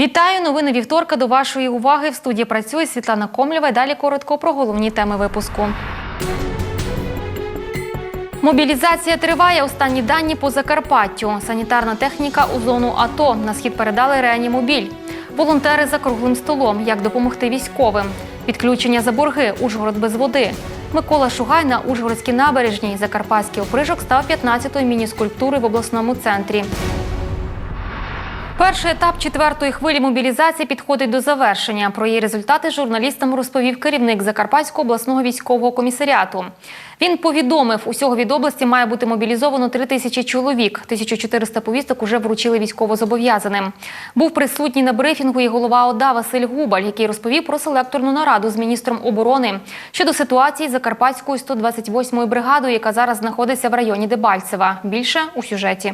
Вітаю! Новини вівторка до вашої уваги. В студії працює Світлана Комлєва. Далі коротко про головні теми випуску. Мобілізація триває. Останні дані по Закарпаттю. Санітарна техніка у зону АТО. На схід передали реанімобіль. Волонтери за круглим столом. Як допомогти військовим? Відключення за борги. Ужгород без води. Микола Шугай на Ужгородській набережній. Закарпатський опришок став 15-ї міні-скульптури в обласному центрі. Перший етап четвертої хвилі мобілізації підходить до завершення. Про її результати журналістам розповів керівник Закарпатського обласного військового комісаріату. Він повідомив, усього від області має бути мобілізовано 3 тисячі чоловік. 1400 повісток уже вручили військовозобов'язаним. Був присутній на брифінгу і голова ОДА Василь Губаль, який розповів про селекторну нараду з міністром оборони щодо ситуації з Закарпатською 128-ю бригадою, яка зараз знаходиться в районі Дебальцева. Більше у сюжеті.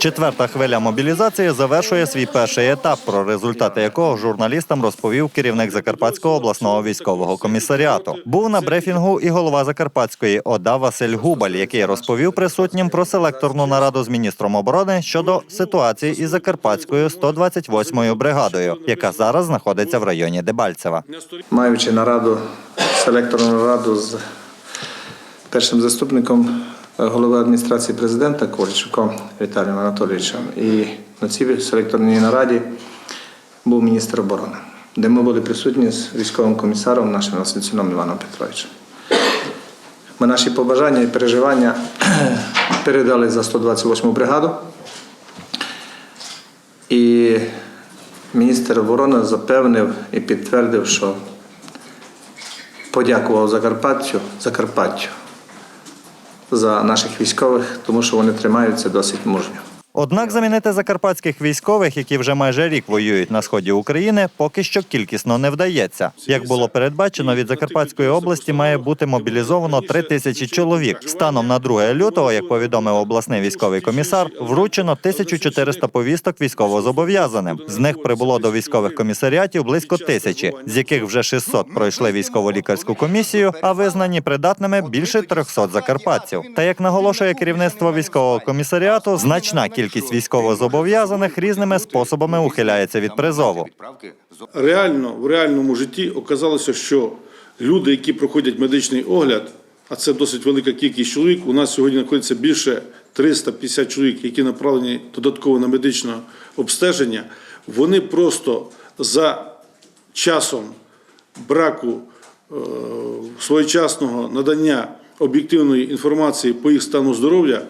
Четверта хвиля мобілізації завершує свій перший етап, про результати якого журналістам розповів керівник Закарпатського обласного військового комісаріату. Був на брифінгу і голова Закарпатської ОДА Василь Губаль, який розповів присутнім про селекторну нараду з міністром оборони щодо ситуації із Закарпатською 128-ю бригадою, яка зараз знаходиться в районі Дебальцева. маючи нараду, селекторну нараду з першим заступником голови адміністрації президента Ковальчуком Віталієм Анатолійовичем. І на цій селекторній нараді був міністр оборони, де ми були присутні з військовим комісаром нашим Васильціном Іваном Петровичем. Ми наші побажання і переживання передали за 128 бригаду. І міністр оборони запевнив і підтвердив, що подякував Закарпаттю, Закарпаттю за наших військових, тому що вони тримаються досить мужньо. Однак замінити закарпатських військових, які вже майже рік воюють на сході України, поки що кількісно не вдається. Як було передбачено, від Закарпатської області має бути мобілізовано 3 тисячі чоловік. Станом на 2 лютого, як повідомив обласний військовий комісар, вручено 1400 повісток військовозобов'язаним. З них прибуло до військових комісаріатів близько тисячі, з яких вже 600 пройшли військово-лікарську комісію, а визнані придатними більше 300 закарпатців. Та як наголошує керівництво військового комісаріату, значна кількість військовозобов'язаних різними способами ухиляється від призову. реально в реальному житті оказалося, що люди, які проходять медичний огляд, а це досить велика кількість чоловік. У нас сьогодні знаходиться більше 350 чоловік, які направлені додатково на медичне обстеження. Вони просто за часом браку е, своєчасного надання об'єктивної інформації по їх стану здоров'я.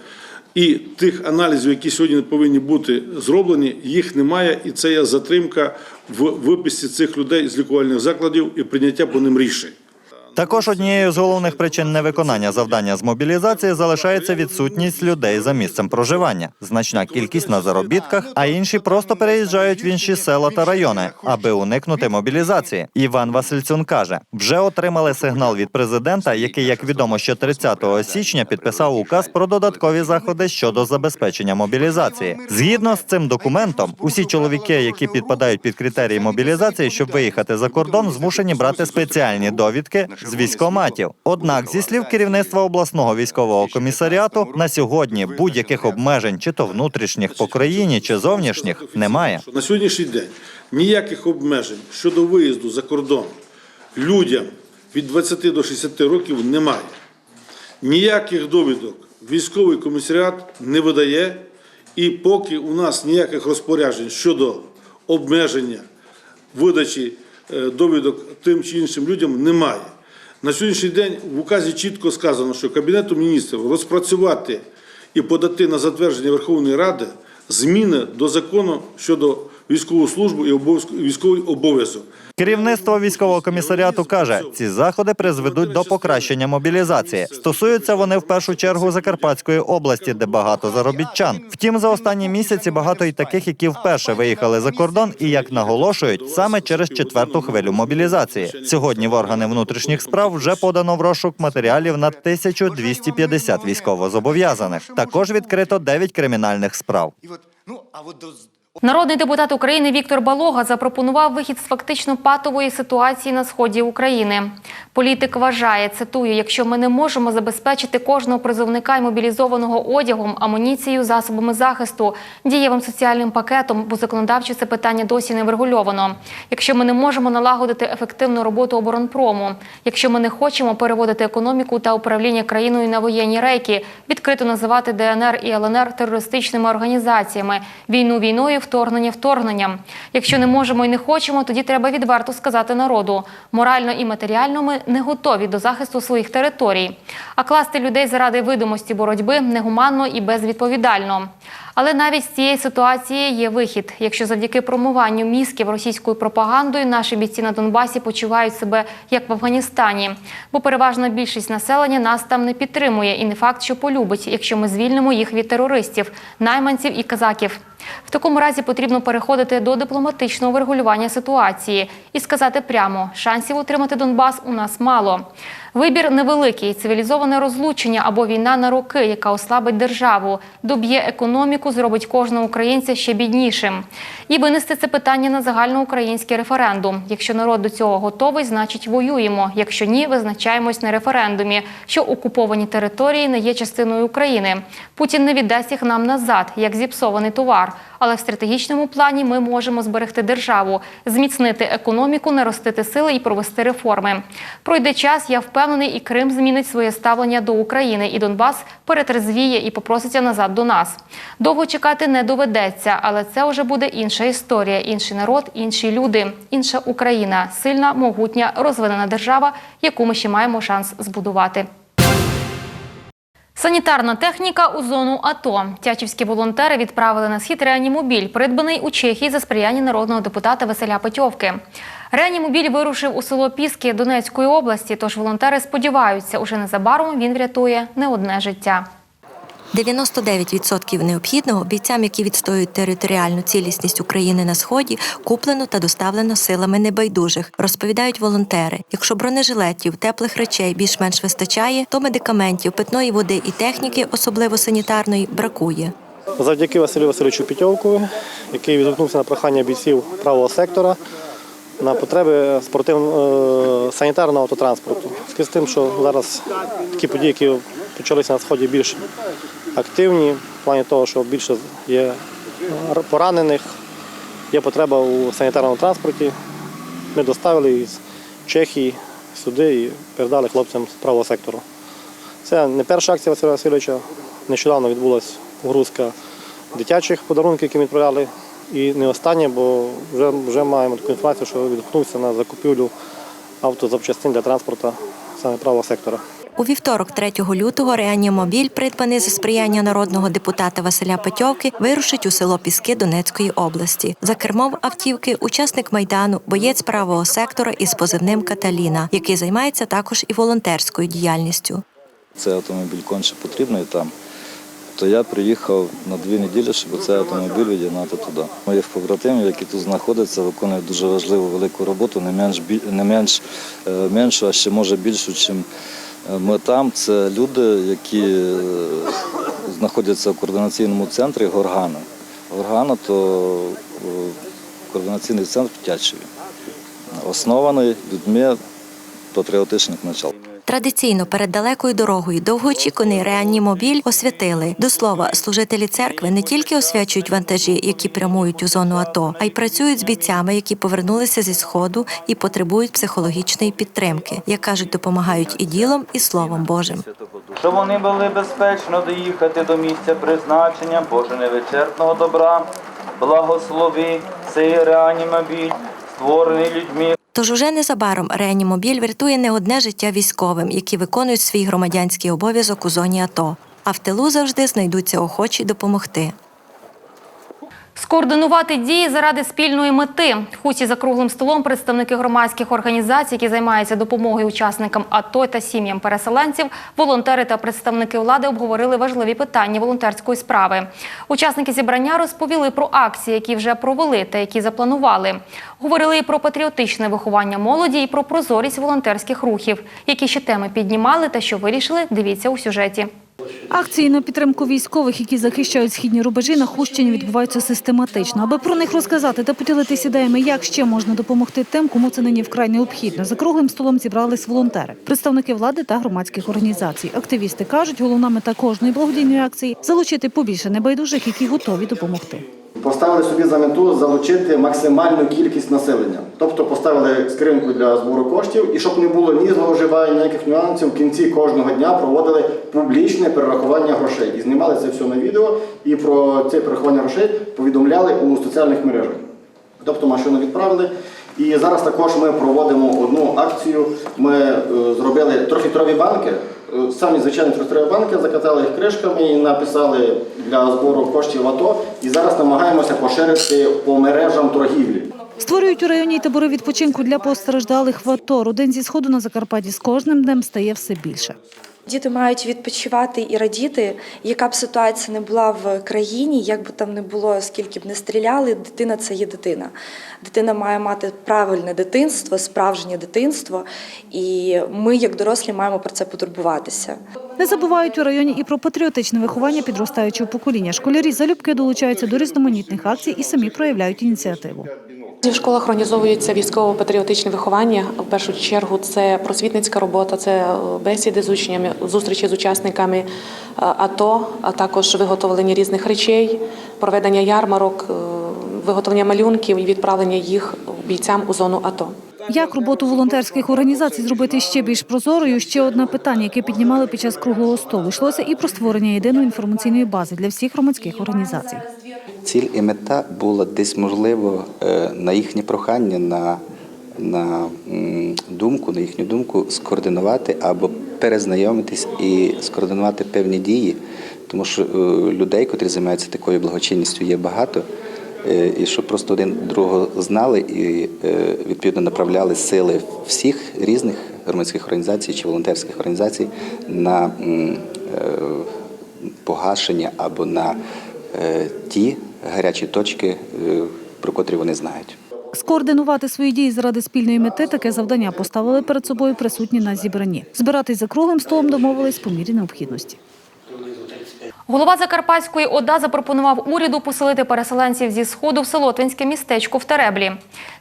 І тих аналізів, які сьогодні повинні бути зроблені, їх немає, і це є затримка в виписці цих людей з лікувальних закладів і прийняття по ним рішень. Також однією з головних причин невиконання завдання з мобілізації залишається відсутність людей за місцем проживання, значна кількість на заробітках, а інші просто переїжджають в інші села та райони, аби уникнути мобілізації. Іван Васильцюн каже, вже отримали сигнал від президента, який, як відомо, ще 30 січня підписав указ про додаткові заходи щодо забезпечення мобілізації. Згідно з цим документом, усі чоловіки, які підпадають під критерії мобілізації, щоб виїхати за кордон, змушені брати спеціальні довідки з військоматів. Однак, зі слів керівництва обласного військового комісаріату, на сьогодні будь-яких обмежень, чи то внутрішніх по країні, чи зовнішніх, немає. На сьогоднішній день ніяких обмежень щодо виїзду за кордон людям від 20 до 60 років немає. Ніяких довідок військовий комісаріат не видає, і поки у нас ніяких розпоряджень щодо обмеження видачі е, довідок тим чи іншим людям немає. На сьогоднішній день в указі чітко сказано, що Кабінету міністрів розпрацювати і подати на затвердження Верховної Ради зміни до закону щодо військову службу і військовий обов'язок. Керівництво військового комісаріату каже, ці заходи призведуть до покращення мобілізації. Стосуються вони в першу чергу Закарпатської області, де багато заробітчан. Втім, за останні місяці багато й таких, які вперше виїхали за кордон, і як наголошують, саме через четверту хвилю мобілізації. Сьогодні в органи внутрішніх справ вже подано в розшук матеріалів на 1250 військовозобов'язаних. Також відкрито 9 кримінальних справ. І от, ну, а от Народний депутат України Віктор Балога запропонував вихід з фактично патової ситуації на сході України. Політик вважає, цитую, якщо ми не можемо забезпечити кожного призовника і мобілізованого одягом, амуніцією, засобами захисту, дієвим соціальним пакетом, бо законодавчо це питання досі не врегульовано. Якщо ми не можемо налагодити ефективну роботу оборонпрому, якщо ми не хочемо переводити економіку та управління країною на воєнні рейки, відкрито називати ДНР і ЛНР терористичними організаціями, війну війною, вторгнення вторгненням. Якщо не можемо і не хочемо, тоді треба відверто сказати народу. Морально і матеріально ми не готові до захисту своїх територій. А класти людей заради видимості боротьби негуманно і безвідповідально. Але навіть з цієї ситуації є вихід. Якщо завдяки промуванню мізків російською пропагандою наші бійці на Донбасі почувають себе як в Афганістані, бо переважна більшість населення нас там не підтримує, і не факт, що полюбить, якщо ми звільнимо їх від терористів, найманців і казаків. В такому разі потрібно переходити до дипломатичного врегулювання ситуації і сказати прямо: шансів отримати Донбас у нас мало. Вибір невеликий, цивілізоване розлучення або війна на роки, яка ослабить державу, доб'є економіку, зробить кожного українця ще біднішим. І винести це питання на загальноукраїнський референдум. Якщо народ до цього готовий, значить воюємо. Якщо ні, визначаємось на референдумі, що окуповані території не є частиною України. Путін не віддасть їх нам назад, як зіпсований товар. Але в стратегічному плані ми можемо зберегти державу, зміцнити економіку, наростити сили і провести реформи. Пройде час, я впевнений, і Крим змінить своє ставлення до України, і Донбас перетрезвіє і попроситься назад до нас. Довго чекати не доведеться, але це вже буде інша історія, інший народ, інші люди, інша Україна, сильна, могутня, розвинена держава, яку ми ще маємо шанс збудувати. Санітарна техніка у зону АТО. Тячівські волонтери відправили на схід реанімобіль, придбаний у Чехії за сприяння народного депутата Василя Петьовки. Реанімобіль вирушив у село Піски Донецької області, тож волонтери сподіваються, уже незабаром він врятує не одне життя. 99% необхідного бійцям, які відстоюють територіальну цілісність України на сході, куплено та доставлено силами небайдужих, розповідають волонтери. Якщо бронежилетів, теплих речей більш-менш вистачає, то медикаментів, питної води і техніки, особливо санітарної, бракує. Завдяки Василю Васильовичу Пітьовкову, який відгукнувся на прохання бійців правого сектора на потреби спортивного е, санітарного автотранспорту. З тим, що зараз такі події, які почалися на сході, більш активні, в плані того, що більше є поранених, є потреба у санітарному транспорті. Ми доставили із Чехії сюди і передали хлопцям з правого сектору. Це не перша акція Василя Васильовича. Нещодавно відбулася погрузка дитячих подарунків, які ми відправляли. І не останнє, бо вже, вже маємо таку інформацію, що відгукнувся на закупівлю автозапчастин для транспорту саме правого сектора. У вівторок, 3 лютого, реанімобіль, придбаний за сприяння народного депутата Василя Петьовки, вирушить у село Піски Донецької області. За кермом автівки учасник майдану, боєць правого сектора із позивним Каталіна, який займається також і волонтерською діяльністю. Цей автомобіль конче потрібний там. То я приїхав на дві неділі, щоб цей автомобіль відігнати туди. Моїх побратимів, які тут знаходяться, виконують дуже важливу велику роботу, не менш не менш е, меншу, а ще може більшу, ніж ми там. Це люди, які е, знаходяться в координаційному центрі Горгана. Горгана то е, координаційний центр в Тячеві, оснований людьми патріотичних начал. Традиційно перед далекою дорогою довгоочікуваний реанімобіль освятили. До слова, служителі церкви не тільки освячують вантажі, які прямують у зону АТО, а й працюють з бійцями, які повернулися зі сходу і потребують психологічної підтримки. Як кажуть, допомагають і ділом, і словом Божим. щоб вони могли безпечно доїхати до місця призначення Боже невичерпного добра, благослови цей реанімобіль, створений людьми, Тож уже незабаром реанімобіль врятує не одне життя військовим, які виконують свій громадянський обов'язок у зоні АТО. А в тилу завжди знайдуться охочі допомогти. Скоординувати дії заради спільної мети. В хуті за круглим столом представники громадських організацій, які займаються допомогою учасникам АТО та сім'ям переселенців, волонтери та представники влади обговорили важливі питання волонтерської справи. Учасники зібрання розповіли про акції, які вже провели та які запланували. Говорили і про патріотичне виховання молоді, і про прозорість волонтерських рухів. Які ще теми піднімали та що вирішили, дивіться у сюжеті. Акції на підтримку військових, які захищають східні рубежі, на Хущині відбуваються систематично. Аби про них розказати та поділитися ідеями, як ще можна допомогти тим, кому це нині вкрай необхідно. За круглим столом зібрались волонтери, представники влади та громадських організацій. Активісти кажуть, головна мета кожної благодійної акції залучити побільше небайдужих, які готові допомогти. Поставили собі за мету залучити максимальну кількість населення. Тобто поставили скриньку для збору коштів, і щоб не було ні зловживань, ніяких нюансів, в кінці кожного дня проводили публічне перерахування грошей. І знімали це все на відео, і про це перерахування грошей повідомляли у соціальних мережах. Тобто машину відправили. І зараз також ми проводимо одну акцію. Ми е, зробили трьохлітрові банки, самі звичайні трьохлітрові банки, закатали їх кришками і написали для збору коштів АТО. І зараз намагаємося поширити по мережам торгівлі. Створюють у районі табори відпочинку для постраждалих в АТО. Родин зі сходу на Закарпатті з кожним днем стає все більше. Діти мають відпочивати і радіти, яка б ситуація не була в країні, як би там не було, скільки б не стріляли, дитина це є дитина. Дитина має мати правильне дитинство, справжнє дитинство, і ми, як дорослі, маємо про це потурбуватися. Не забувають у районі і про патріотичне виховання підростаючого покоління. Школярі залюбки долучаються до різноманітних акцій і самі проявляють ініціативу. В школах організовується військово-патріотичне виховання. В першу чергу це просвітницька робота, це е, бесіди з учнями, зустрічі з учасниками е, АТО, а також виготовлення різних речей, проведення ярмарок, е, виготовлення малюнків і відправлення їх бійцям у зону АТО. Як роботу волонтерських організацій зробити ще більш прозорою? Ще одне питання, яке піднімали під час круглого столу. Йшлося і про створення єдиної інформаційної бази для всіх громадських організацій. Ціль і мета була десь можливо е, на їхнє прохання, на, на думку, на їхню думку, скоординувати або перезнайомитись і скоординувати певні дії, тому що е, людей, котрі займаються такою благочинністю, є багато. Е, І щоб просто один другого знали і е, відповідно направляли сили всіх різних громадських організацій чи волонтерських організацій на е, погашення або на ті гарячі точки, про котрі вони знають. Скоординувати свої дії заради спільної мети таке завдання поставили перед собою присутні на зібранні. Збиратись за круглим столом домовились по мірі необхідності. Голова Закарпатської ОДА запропонував уряду поселити переселенців зі сходу в Солотвинське містечко в Тереблі.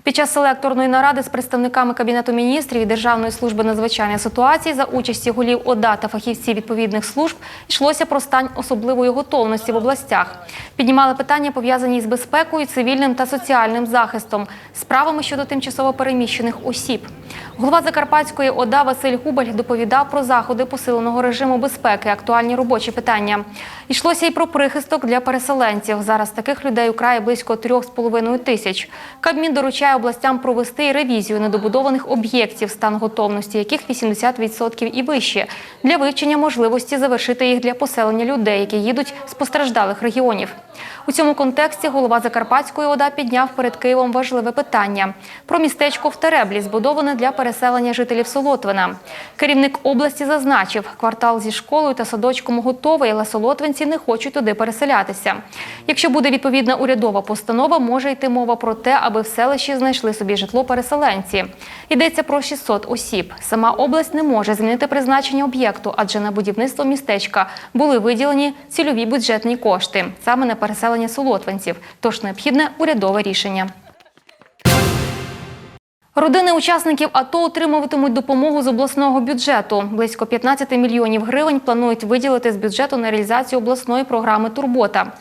Під час селекторної наради з представниками Кабінету міністрів і Державної служби надзвичайних ситуацій за участі голів ОДА та фахівців відповідних служб йшлося про стан особливої готовності в областях. Піднімали питання, пов'язані із безпекою, цивільним та соціальним захистом, справами щодо тимчасово переміщених осіб. Голова Закарпатської ОДА Василь Губаль доповідав про заходи посиленого режиму безпеки, актуальні робочі питання. Йшлося й про прихисток для переселенців. Зараз таких людей у краї близько 3,5 тисяч. Кабмін доручає областям провести і ревізію недобудованих об'єктів, стан готовності яких 80% і вище, для вивчення можливості завершити їх для поселення людей, які їдуть з постраждалих регіонів. У цьому контексті голова Закарпатської ОДА підняв перед Києвом важливе питання про містечко в Тереблі, збудоване для переселення жителів Солотвина. Керівник області зазначив, квартал зі школою та садочком готовий, але солотвинці не хочуть туди переселятися. Якщо буде відповідна урядова постанова, може йти мова про те, аби в селищі знайшли собі житло переселенці. Йдеться про 600 осіб. Сама область не може змінити призначення об'єкту, адже на будівництво містечка були виділені цільові бюджетні кошти саме на переселення солотвинців. Тож необхідне урядове рішення. Родини учасників АТО отримуватимуть допомогу з обласного бюджету. Близько 15 мільйонів гривень планують виділити з бюджету на реалізацію обласної програми Турбота.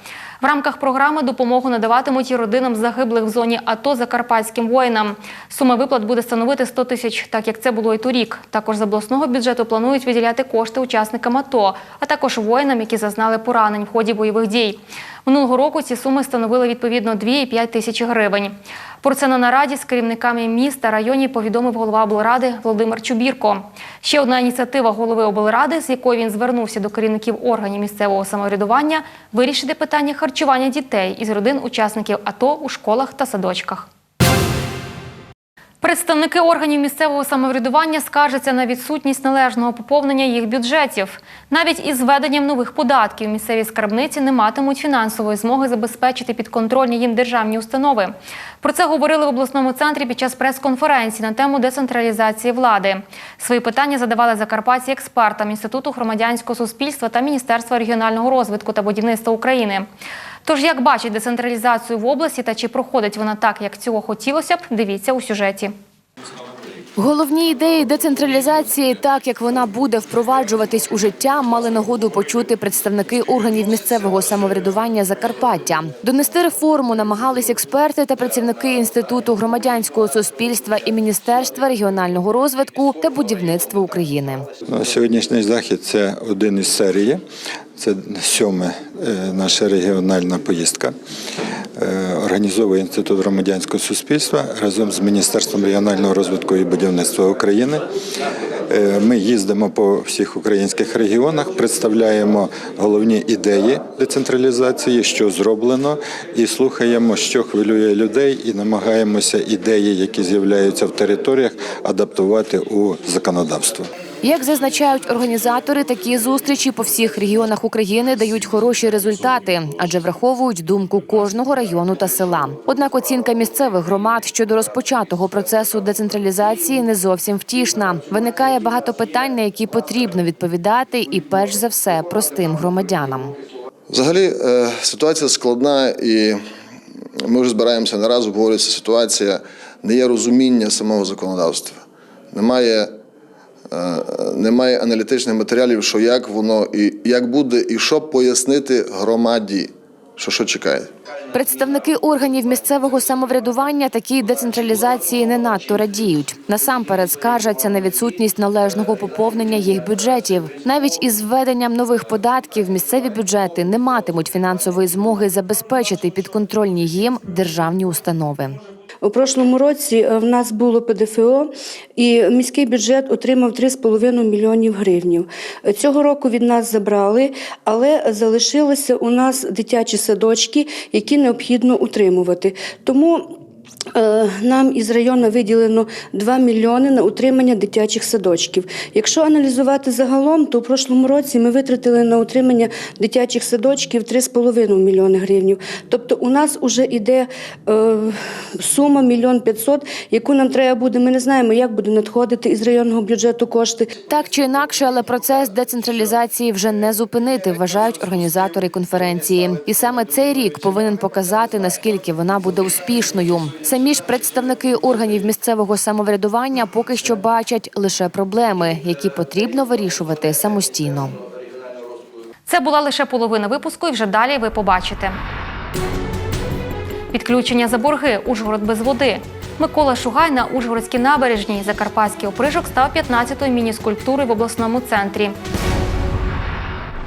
В рамках програми допомогу надаватимуть і родинам загиблих в зоні АТО закарпатським воїнам. Сума виплат буде становити 100 тисяч, так як це було і торік. Також з обласного бюджету планують виділяти кошти учасникам АТО, а також воїнам, які зазнали поранень в ході бойових дій. Минулого року ці суми становили відповідно 2 тисячі 5 тисяч гривень. Про це на нараді з керівниками міст та районів повідомив голова облради Володимир Чубірко. Ще одна ініціатива голови облради, з якою він звернувся до керівників органів місцевого самоврядування, вирішити питання харчування дітей із родин учасників АТО у школах та садочках. Представники органів місцевого самоврядування скаржаться на відсутність належного поповнення їх бюджетів. Навіть із введенням нових податків місцеві скарбниці не матимуть фінансової змоги забезпечити підконтрольні їм державні установи. Про це говорили в обласному центрі під час прес-конференції на тему децентралізації влади. Свої питання задавали закарпатці експертам Інституту громадянського суспільства та Міністерства регіонального розвитку та будівництва України. Тож, як бачить децентралізацію в області та чи проходить вона так, як цього хотілося б, дивіться у сюжеті. Головні ідеї децентралізації, так як вона буде впроваджуватись у життя, мали нагоду почути представники органів місцевого самоврядування Закарпаття. Донести реформу намагались експерти та працівники інституту громадянського суспільства і міністерства регіонального розвитку та будівництва України. Ну, Сьогоднішній захід це один із серії. Це сьоме е, наша регіональна поїздка. Е, Організовує інститут громадянського суспільства разом з Міністерством регіонального розвитку і будівництва України. Е, Ми їздимо по всіх українських регіонах, представляємо головні ідеї децентралізації, що зроблено, і слухаємо, що хвилює людей, і намагаємося ідеї, які з'являються в територіях, адаптувати у законодавство. Як зазначають організатори, такі зустрічі по всіх регіонах України дають хороші результати, адже враховують думку кожного району та села. Однак оцінка місцевих громад щодо розпочатого процесу децентралізації не зовсім втішна. Виникає багато питань, на які потрібно відповідати, і перш за все простим громадянам. Взагалі е, ситуація складна, і ми вже збираємося не раз обговорюється ситуація. Не є розуміння самого законодавства. Немає, немає аналітичних матеріалів, що як воно і як буде, і що пояснити громаді, що що чекає. Представники органів місцевого самоврядування такій децентралізації не надто радіють. Насамперед скаржаться на відсутність належного поповнення їх бюджетів. Навіть із введенням нових податків місцеві бюджети не матимуть фінансової змоги забезпечити підконтрольні їм державні установи. У прошлому році е, в нас було ПДФО, і міський бюджет отримав 3,5 мільйонів гривнів. Е, Цього року від нас забрали, але залишилися у нас дитячі садочки, які необхідно утримувати. Тому нам із району виділено 2 мільйони на утримання дитячих садочків. Якщо аналізувати загалом, то в прошлому році ми витратили на утримання дитячих садочків 3,5 мільйони гривень. Тобто у нас вже йде е, сума мільйон 500, яку нам треба буде. Ми не знаємо, як буде надходити із районного бюджету кошти. Так чи інакше, але процес децентралізації вже не зупинити, вважають організатори конференції. І саме цей рік повинен показати, наскільки вона буде успішною. Самі ж представники органів місцевого самоврядування поки що бачать лише проблеми, які потрібно вирішувати самостійно. Це була лише половина випуску, і вже далі ви побачите. Підключення за борги. Ужгород без води. Микола Шугай на Ужгородській набережній. Закарпатський опришок став 15-ю міні-скульптурою в обласному центрі.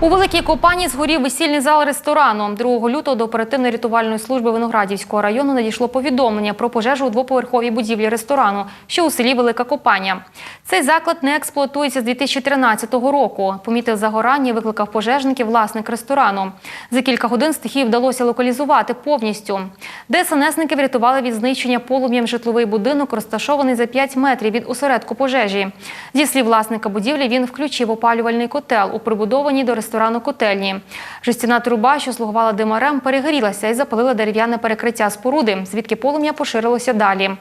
У великій компанії згорів весільний зал ресторану. 2 лютого до оперативно-рятувальної служби Виноградівського району надійшло повідомлення про пожежу у двоповерховій будівлі ресторану, що у селі Велика Копання. Цей заклад не експлуатується з 2013 року. Помітив загорання, викликав пожежників власник ресторану. За кілька годин стихії вдалося локалізувати повністю. ДСНСники врятували від знищення полум'ям житловий будинок, розташований за 5 метрів від осередку пожежі. Зі слів власника будівлі, він включив опалювальний котел у прибудованій до ресторану котельні. Жестяна труба, що слугувала димарем, перегорілася і запалила дерев'яне перекриття споруди, звідки полум'я поширилося далі.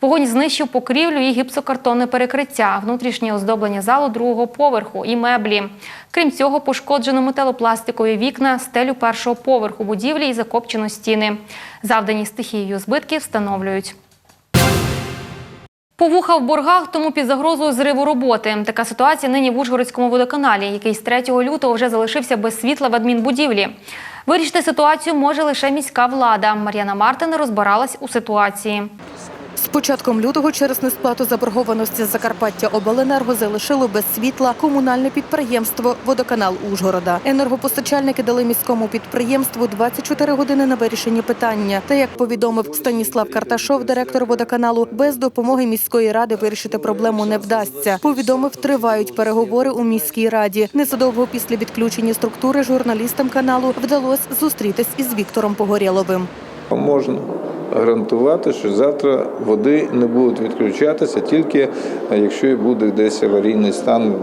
Вогонь знищив покрівлю і гіпсокартонне перекриття, внутрішнє оздоблення залу другого поверху і меблі. Крім цього, пошкоджено металопластикові вікна, стелю першого поверху будівлі і закопчено стіни. Завдані стихією збитки встановлюють. Повуха в боргах, тому під загрозою зриву роботи. Така ситуація нині в Ужгородському водоканалі, який з 3 лютого вже залишився без світла в адмінбудівлі. Вирішити ситуацію може лише міська влада. Мар'яна Мартин розбиралась у ситуації. З початком лютого через несплату заборгованості Закарпаття Обленерго залишило без світла комунальне підприємство Водоканал Ужгорода. Енергопостачальники дали міському підприємству 24 години на вирішення питання. Та як повідомив Станіслав Карташов, директор водоканалу, без допомоги міської ради вирішити проблему не вдасться. Повідомив, тривають переговори у міській раді. Незадовго після відключення структури журналістам каналу вдалося зустрітись із Віктором Погорєловим. Можна гарантувати, що завтра води не будуть відключатися, тільки е, якщо буде десь аварійний стан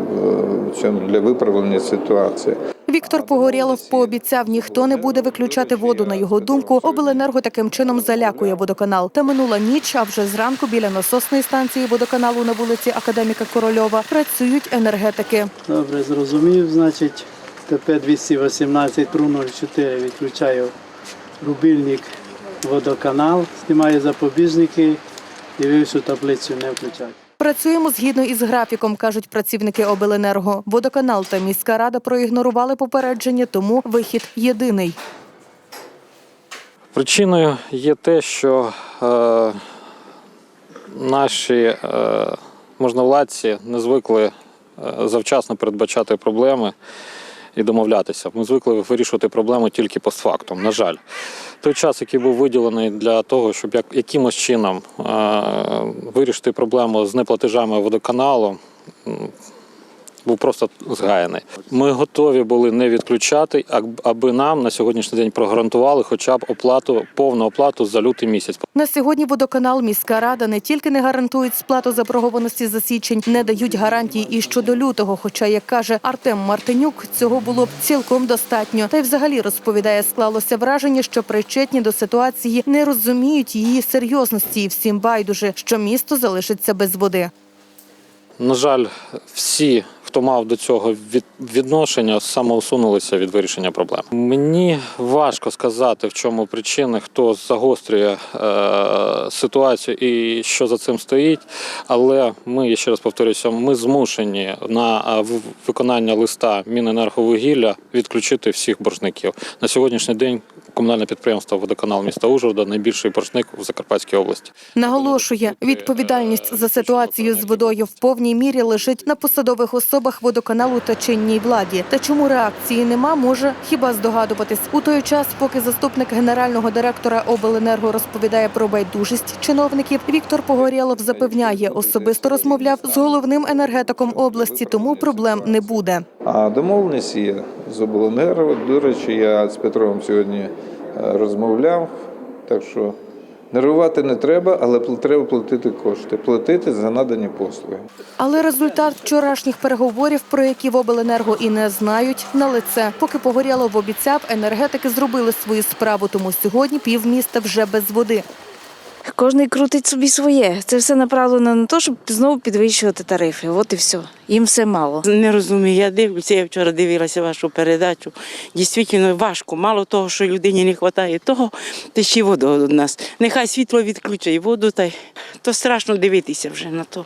для виправлення ситуації. Віктор Погорєлов пообіцяв, ніхто не буде виключати воду. На його думку, обленерго таким чином залякує водоканал. Та минула ніч, а вже зранку біля насосної станції водоканалу на вулиці Академіка Корольова працюють енергетики. Добре, зрозумів. Значить, ТП 218 04 відключаю рубільник водоканал, знімаю запобіжники і вившу таблицю не включаю. Працюємо згідно із графіком, кажуть працівники обленерго. Водоканал та міська рада проігнорували попередження, тому вихід єдиний. Причиною є те, що е, наші е, можновладці не звикли е, завчасно передбачати проблеми і домовлятися. Ми звикли вирішувати проблему тільки постфактум. На жаль, той час, який був виділений для того, щоб як, якимось чином е, вирішити проблему з неплатежами водоканалу, був просто згаяний. Ми готові були не відключати, аби нам на сьогоднішній день прогарантували хоча б оплату, повну оплату за лютий місяць. На сьогодні водоканал, міська рада не тільки не гарантують сплату заборгованості за січень, не дають гарантій і щодо лютого. Хоча, як каже Артем Мартинюк, цього було б цілком достатньо. Та й взагалі розповідає, склалося враження, що причетні до ситуації не розуміють її серйозності, і всім байдуже, що місто залишиться без води. На жаль, всі, хто мав до цього від, відношення, самоусунулися від вирішення проблем. Мені важко сказати, в чому причини, хто загострює е, ситуацію і що за цим стоїть. Але ми, я ще раз повторюся, ми змушені на е, виконання листа Міненерговугілля відключити всіх боржників. На сьогоднішній день комунальне підприємство Водоканал міста Ужгорода найбільший боржник в Закарпатській області. Наголошує, відповідальність за ситуацію з водою в повній мірі лежить на посадових особах водоканалу та чинній владі. Та чому реакції нема, може хіба здогадуватись. У той час, поки заступник генерального директора обленерго розповідає про байдужість чиновників, Віктор Погорєлов запевняє, особисто розмовляв з головним енергетиком області, тому проблем не буде. А домовленість є з обленерго. До речі, я з Петровим сьогодні е, розмовляв, так що нервувати не треба, але треба платити кошти, платити за надані послуги. Але результат вчорашніх переговорів, про які в обленерго і не знають, на лице. Поки Погорєлов обіцяв, енергетики зробили свою справу, тому сьогодні півміста вже без води. Кожний крутить собі своє. Це все направлено на те, щоб знову підвищувати тарифи. От і все. Їм все мало. Не розумію, я дивлюся, я вчора дивилася вашу передачу. Дійсно важко. Мало того, що людині не вистачає того, та ще й воду у нас. Нехай світло відключить воду, та й то страшно дивитися вже на то.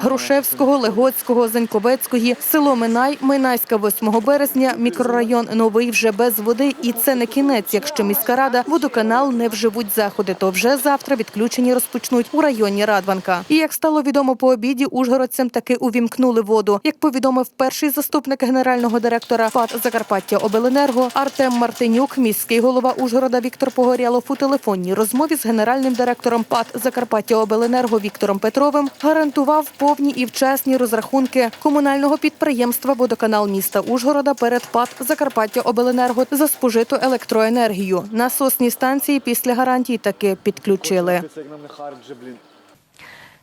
Грушевського, Легоцького, Заньковецької, село Минай, Минайська 8 березня, мікрорайон Новий вже без води. І це не кінець. Якщо міська рада, водоканал не вживуть заходи, то вже завтра відключення розпочнуть у районі Радванка. І як стало відомо по обіді, ужгородцям таки увімкнули воду. Як повідомив перший заступник генерального директора ПАД Закарпаття Обленерго Артем Мартинюк, міський голова Ужгорода Віктор Погорялов у телефонній розмові з генеральним директором ПАД Закарпаття Обленерго Віктором Петровим гарантував повні і вчасні розрахунки комунального підприємства Водоканал міста Ужгорода перед ПАД Закарпаття Обленерго за спожиту електроенергію. Насосні станції після гарантій таки підключили.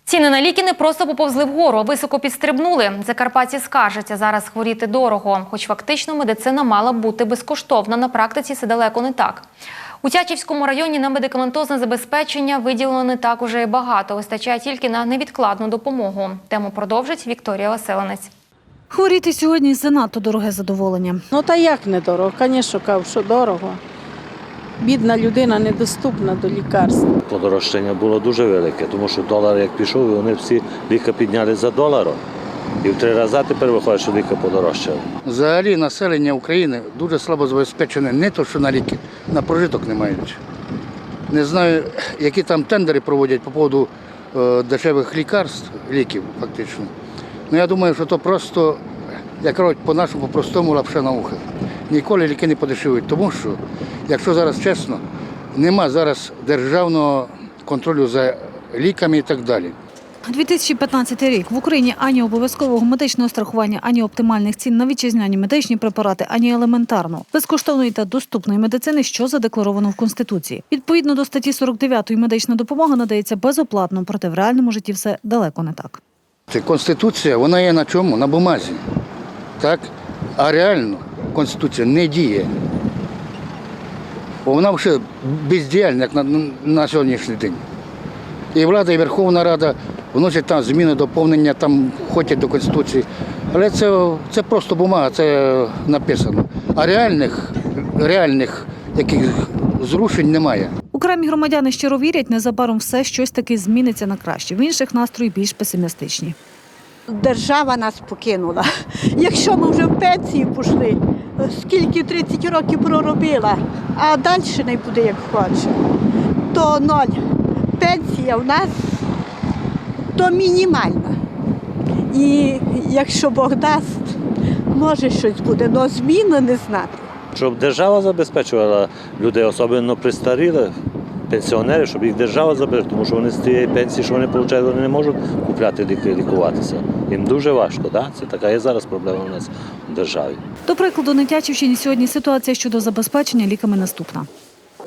Ціни на ліки не просто поповзли вгору, а високо підстрибнули. Закарпатці скаржаться, зараз хворіти дорого. Хоч фактично медицина мала бути безкоштовна, на практиці це далеко не так. У Тячівському районі на медикаментозне забезпечення виділено не так уже і багато. Вистачає тільки на невідкладну допомогу. Тему продовжить Вікторія Василенець. Хворіти сьогодні занадто дороге задоволення. Ну та як не дорого? Звісно, кажу, що дорого. Бідна людина недоступна до лікарств. Подорожчання було дуже велике, тому що долар як пішов, і вони всі ліка підняли за доларом. І в три рази тепер виходить, що ліка подорожчали. Взагалі населення України дуже слабо забезпечене не то, що на ліки, на прожиток не мають. Не знаю, які там тендери проводять по поводу е, дешевих лікарств, ліків фактично. Ну я думаю, що то просто, як кажуть, по-нашому простому лапша на ухо. Ніколи ліки не подешевують, тому що, якщо зараз чесно, нема зараз державного контролю за ліками і так далі. 2015 рік в Україні ані обов'язкового медичного страхування, ані оптимальних цін на вітчизняні медичні препарати, ані елементарно безкоштовної та доступної медицини, що задекларовано в конституції. Відповідно до статті 49 медична допомога надається безоплатно, проте в реальному житті все далеко не так. Конституція, вона є на чому? На бумазі. Так? А реально Конституція не діє. Вона вже бездіяльна як на, на сьогоднішній день. І влада, і Верховна Рада вносять там зміни, доповнення, там ходять до Конституції. Але це, це просто бумага, це написано. А реальних, реальних яких зрушень немає. Окремі громадяни щиро вірять, незабаром все щось таки зміниться на краще. В інших настрої більш песимістичні. Держава нас покинула. Якщо ми вже в пенсії пішли, скільки 30 років проробила, а далі не буде як хоче, то ноль. Пенсія в нас то мінімальна. І якщо Бог дасть, може щось буде, але зміни не знати. Щоб держава забезпечувала людей, особливо пристарілих пенсіонерів, щоб їх держава забезпечила, тому що вони з тієї пенсії, що вони отримують, вони не можуть купляти ліки, лікуватися. Їм дуже важко, да? це така є зараз проблема у нас в державі. До прикладу, на Тячівщині сьогодні ситуація щодо забезпечення ліками наступна.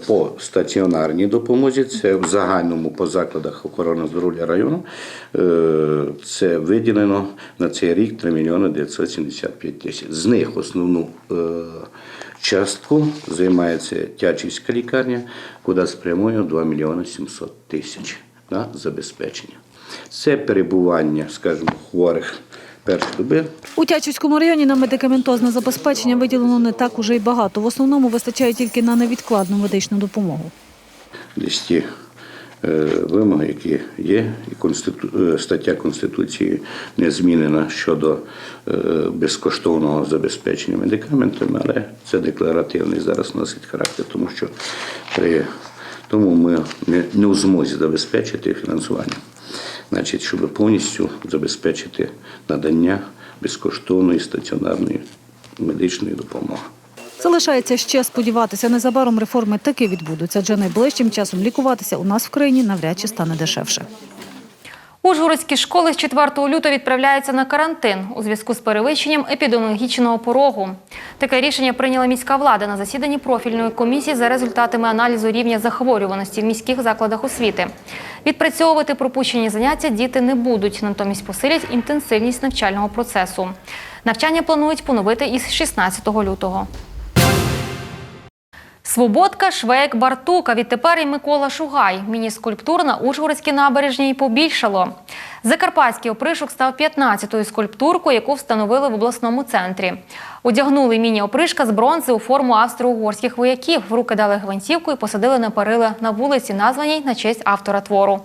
По стаціонарній допомозі, це в загальному по закладах охорони здоров'я району, е, це виділено на цей рік 3 мільйони 975 тисяч. З них основну е, частку займається Тячівська лікарня, куди спрямує 2 мільйони 700 тисяч на забезпечення. Це перебування, скажімо, хворих першої доби У Тячівському районі на медикаментозне забезпечення виділено не так уже й багато. В основному вистачає тільки на невідкладну медичну допомогу. десь ті е, вимоги, які є, і Конститу... е, стаття Конституції не змінена щодо е, безкоштовного забезпечення медикаментами, але це декларативний зараз носить характер, тому що при тому ми не, у змозі забезпечити фінансування. Значить, щоб повністю забезпечити надання безкоштовної стаціонарної медичної допомоги. Залишається ще сподіватися, незабаром реформи таки відбудуться, адже найближчим часом лікуватися у нас в країні навряд чи стане дешевше. Ужгородські школи з 4 лютого відправляються на карантин у зв'язку з перевищенням епідеміологічного порогу. Таке рішення прийняла міська влада на засіданні профільної комісії за результатами аналізу рівня захворюваності в міських закладах освіти. Відпрацьовувати пропущені заняття діти не будуть, натомість посилять інтенсивність навчального процесу. Навчання планують поновити із 16 лютого. Свободка, Швейк, Бартука. Відтепер і Микола Шугай. Міні-скульптур на Ужгородській набережній побільшало. Закарпатський опришок став 15-ю скульптуркою, яку встановили в обласному центрі. Одягнули міні-опришка з бронзи у форму австро-угорських вояків. В руки дали гвинтівку і посадили на перила на вулиці, названій на честь автора твору.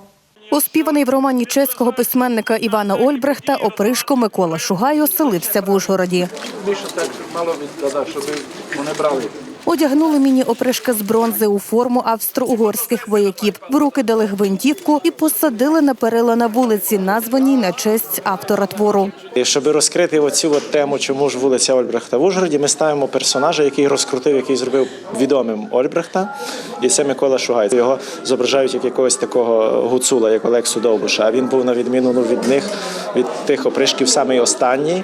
Оспіваний в романі чеського письменника Івана Ольбрехта опришко Микола Шугай оселився в Ужгороді. Більше так мало відкладав, щоб вони брали. Одягнули міні-опришка з бронзи у форму австро-угорських вояків. В руки дали гвинтівку і посадили на перила на вулиці, названій на честь автора твору. Щоб розкрити оцю от тему, чому ж вулиця Ольбрехта в Ужгороді, ми ставимо персонажа, який розкрутив, який зробив відомим Ольбрехта, і це Микола Шугай. Його зображають як якогось такого гуцула, як Олексу Довбуша. А він був на відміну ну, від них, від тих опришків, самий останній.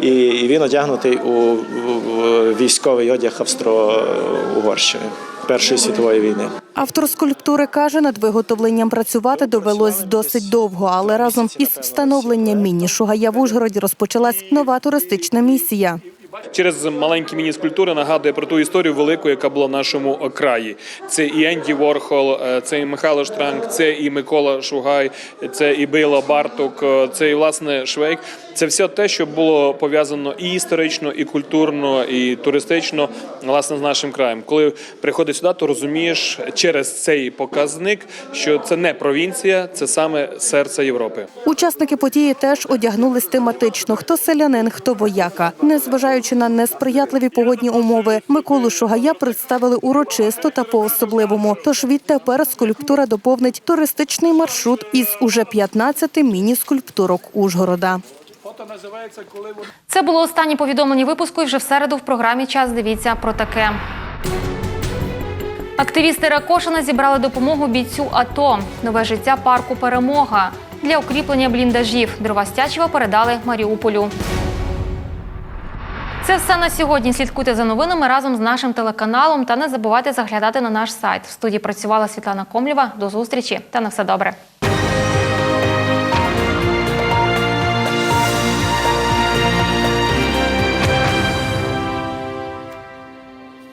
І він одягнутий у, військовий одяг Австро-Угорщини Першої світової війни. Автор скульптури каже, над виготовленням працювати довелось досить довго, але разом із встановленням міні-шугая в Ужгороді розпочалась нова туристична місія. через маленькі міні-скульптури нагадує про ту історію велику, яка була в нашому краї. Це і Енді Ворхол, е, це і Михайло Штранк, це і Микола Шугай, це і Бейла Бартук, е, це і власне Швейк. Це все те, що було пов'язано і історично, і культурно, і туристично, власне, з нашим краєм. Коли приходиш сюди, то розумієш через цей показник, що це не провінція, це саме серце Європи. Учасники події теж одягнулись тематично: хто селянин, хто вояка. Незважаючи на несприятливі погодні умови, Миколу Шугая представили урочисто та по-особливому. Тож відтепер скульптура доповнить туристичний маршрут із уже 15 міні-скульптурок Ужгорода. Це було останнє повідомлення випуску. І вже в середу в програмі Час дивіться про таке. Активісти Ракошина зібрали допомогу бійцю АТО. Нове життя парку Перемога. Для укріплення бліндажів. Дрова Стячева передали Маріуполю. Це все на сьогодні. Слідкуйте за новинами разом з нашим телеканалом та не забувайте заглядати на наш сайт. В студії працювала Світлана Комлєва. До зустрічі та на все добре.